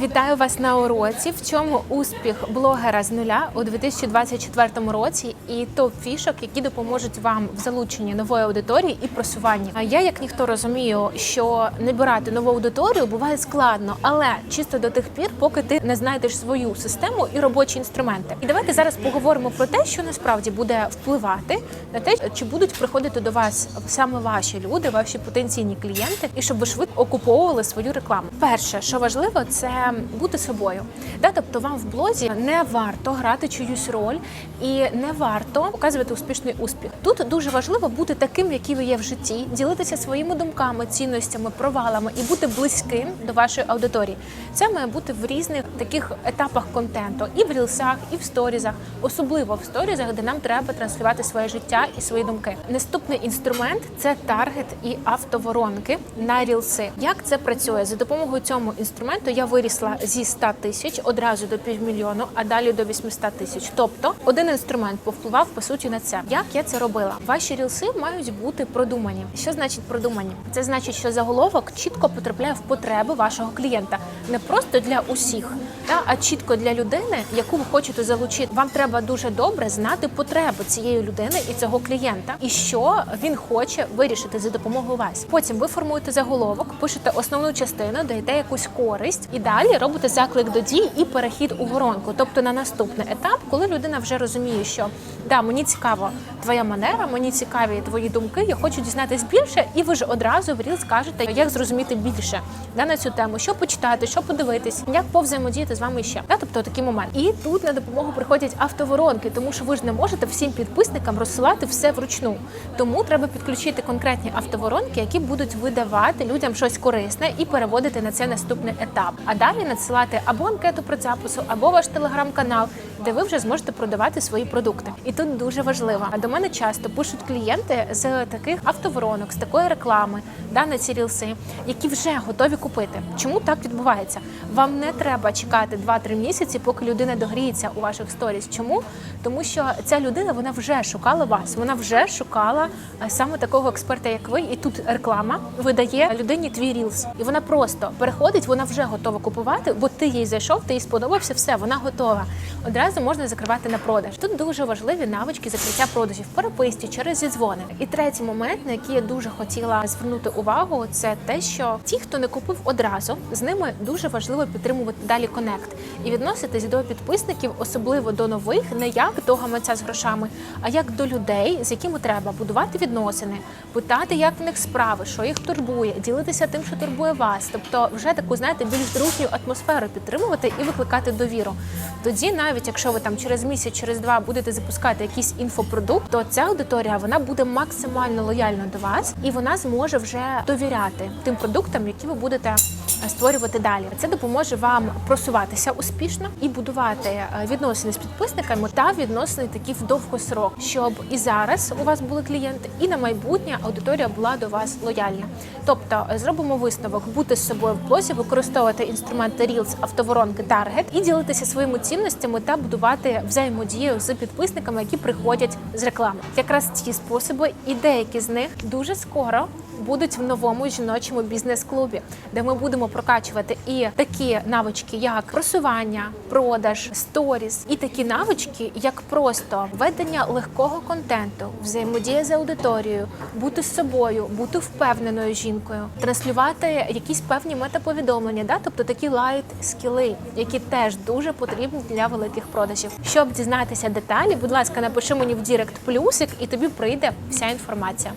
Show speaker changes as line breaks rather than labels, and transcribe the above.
Вітаю вас на уроці. В чому успіх блогера з нуля у 2024 році і топ фішок, які допоможуть вам в залученні нової аудиторії і просуванні. А я, як ніхто розумію, що набирати нову аудиторію буває складно, але чисто до тих пір, поки ти не знайдеш свою систему і робочі інструменти. І давайте зараз поговоримо про те, що насправді буде впливати на те, чи будуть приходити до вас саме ваші люди, ваші потенційні клієнти, і щоб ви швидко окуповували свою рекламу. Перше, що важливо, це бути собою. Да, тобто вам в блозі не варто грати чиюсь роль і не варто показувати успішний успіх. Тут дуже важливо бути таким, який ви є в житті, ділитися своїми думками, цінностями, провалами і бути близьким до вашої аудиторії. Це має бути в різних таких етапах контенту, і в рілсах, і в сторізах, особливо в сторізах, де нам треба транслювати своє життя і свої думки. Наступний інструмент це таргет і автоворонки на рілси. Як це працює? За допомогою цього інструменту я вирісла зі 100 тисяч одразу до півмільйону, а далі до 800 тисяч. Тобто один інструмент повпливав по суті на це. Як я це робила? Ваші рілси мають бути продумані. Що значить продумані? Це значить, що заголовок чітко потрапляє в потреби вашого клієнта, не просто для усіх, та а чітко для людини, яку ви хочете залучити. Вам треба дуже добре знати потреби цієї людини і цього клієнта, і що він хоче вирішити за допомогою вас. Потім ви формуєте заголовок, пишете основну частину, даєте якусь користь, і далі робите заклик до дій і перехід у воронку. Тобто на наступний етап, коли людина вже розуміє, що да, мені цікаво твоя манера, мені цікаві твої думки, я хочу дізнатись більше, і ви ж одразу в ріл скажете, як зрозуміти більше да, на цю тему, що почитати, що подивитись, як повзаємодіяти з вами ще. Да, тобто такий момент. І тут на допомогу приходять автоворонки, тому що ви ж не можете всім підписникам розсилати все вручну. Тому треба підключити конкретні автоворонки, які будуть видавати людям щось корисне і переводити на це наступний етап. А далі надсилати або анкету про запису, або ваш телеграм-канал, де ви вже зможете продавати свої продукти. І тут дуже важливо. А до мене часто пишуть клієнти з таких автоворонок, з такої реклами, да, на ці рілси, які вже готові купити. Чому так відбувається? Вам не треба чекати 2-3 місяці, поки людина догріється у ваших сторіс. Чому? Тому що ця людина вона вже шукала вас, вона вже шукала е, саме такого експерта, як ви, і тут реклама видає людині твій рілс, і вона просто переходить, вона вже готова купувати, бо ти їй зайшов, ти їй сподобався, все, вона готова. Одразу можна закривати на продаж. Тут дуже важливі навички закриття продажів в переписці через зідзвони. І третій момент, на який я дуже хотіла звернути увагу, це те, що ті, хто не купив одразу, з ними дуже важливо підтримувати далі конект і відноситись до підписників, особливо до нових, не як до гаманця з грошами, а як до людей, з якими треба будувати відносини, питати, як в них справи, що їх турбує, ділитися тим, що турбує вас. Тобто, вже таку знаєте більш дружню атмосферу підтримувати і викликати довіру. Тоді, навіть якщо ви там через місяць, через два будете запускати якийсь інфопродукт, то ця аудиторія вона буде максимально лояльна до вас і вона зможе вже довіряти тим продуктам, які ви будете створювати далі. Це допоможе вам просуватися успішно і будувати е, відносини з підписниками та відносини такі в довгосрок, щоб і зараз у вас були клієнти, і на майбутнє аудиторія була до вас лояльна. Тобто е, зробимо висновок, бути з собою в блозі, використовувати інструменти Reels, автоворонки, таргет і ділитися своїми цінностями та будувати взаємодію з підписниками, які приходять з реклами. Якраз ці способи і деякі з них дуже скоро будуть в новому жіночому бізнес-клубі, де ми будемо прокачувати і такі навички, як просування, продаж, сторіс, і такі навички, як просто ведення легкого контенту, взаємодія з аудиторією, бути з собою, бути впевненою жінкою, транслювати якісь певні метаповідомлення, да? тобто такі лайт скіли, які теж дуже потрібні для великих продажів. Щоб дізнатися деталі, будь ласка, напиши мені в Дірект плюсик, і тобі прийде вся інформація.